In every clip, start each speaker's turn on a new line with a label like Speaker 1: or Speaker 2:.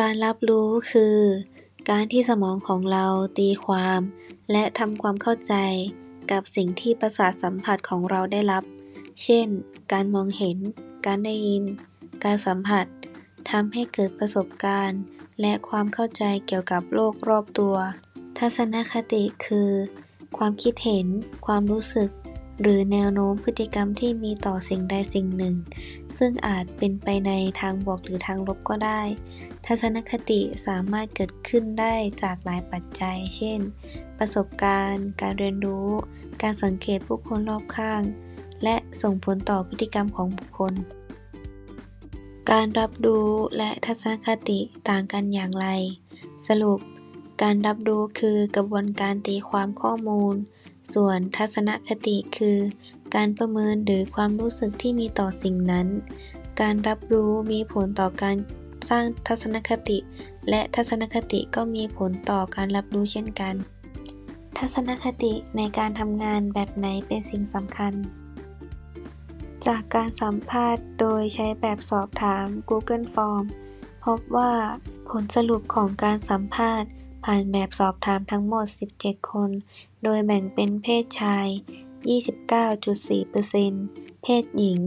Speaker 1: การรับรู้คือ การที่สมองของเราตีความ และทำความเข้าใจกับสิ่งที่ประสาทสัมผัสของเราได้รับ เช่น การมองเห็น การได้ยิน การสัมผัสทำให้เกิดประสบการณ์ และความเข้าใจเกี่ยวกับโลกรอบตัว ทัศนคติคือ ความคิดเห็น ความรู้สึก หรือแนวโน้มพฤติกรรมที่มีต่อสิ่งใดสิ่งหนึ่ง ซึ่งอาจเป็นไปในทางบวกหรือทางลบก็ได้ ทัศนคติสามารถเกิดขึ้นได้จากหลายปัจจัย เช่น ประสบการณ์ การเรียนรู้ การสังเกตผู้คนรอบข้าง และส่งผลต่อพฤติกรรมของบุคคล การรับรู้และทัศนคติต่างกันอย่างไร สรุป การรับรู้คือกระบวนการตีความข้อมูล ส่วนทัศนคติคือ การประเมินหรือความรู้สึกที่มีต่อสิ่งนั้น การรับรู้มีผลต่อการสร้างทัศนคติ และทัศนคติก็มีผลต่อการรับรู้เช่นกัน ทัศนคติในการทำงานแบบไหนเป็นสิ่งสำคัญ จากการสัมภาษณ์โดยใช้แบบสอบถาม Google Form พบว่าผลสรุปของการสัมภาษณ์ ผ่านแบบสอบถามทั้งหมด 17 คน โดยแบ่งเป็นเพศชาย 29.4%เพศหญิง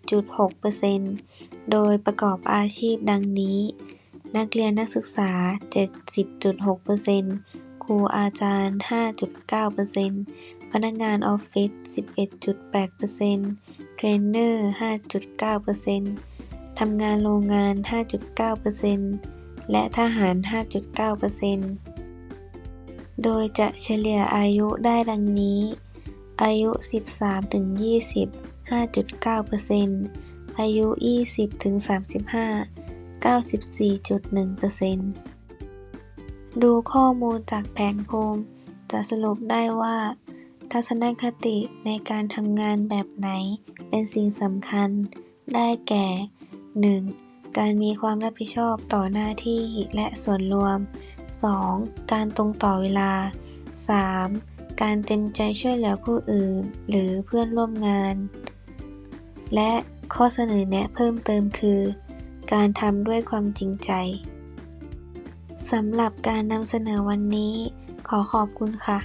Speaker 1: 70.6%โดยประกอบอาชีพดังนี้ นักเรียนนักศึกษา 70.6%ครูอาจารย์ 5.9%พนักงานออฟฟิศ 11.8%เทรนเนอร์ 5.9%ทำงานโรงงาน 5.9% และทหาร 5.9%โดยจะเฉลี่ยอายุได้ดังนี้ อายุ 13-20 5.9%อายุ 20-35 94.1%ดูข้อมูลจากแผนภูมิจะสรุปได้ว่า ทัศนคติในการทำงานแบบไหนเป็นสิ่งสำคัญ ได้แก่ 1. การมีความรับผิดชอบต่อหน้าที่และส่วนรวม 2. การตรงต่อเวลา 3. การเต็มใจช่วยเหลือผู้อื่น หรือเพื่อนร่วมงาน และข้อเสนอแนะเพิ่มเติมคือ การทำด้วยความจริงใจสำหรับการนำเสนอวันนี้ ขอขอบคุณค่ะ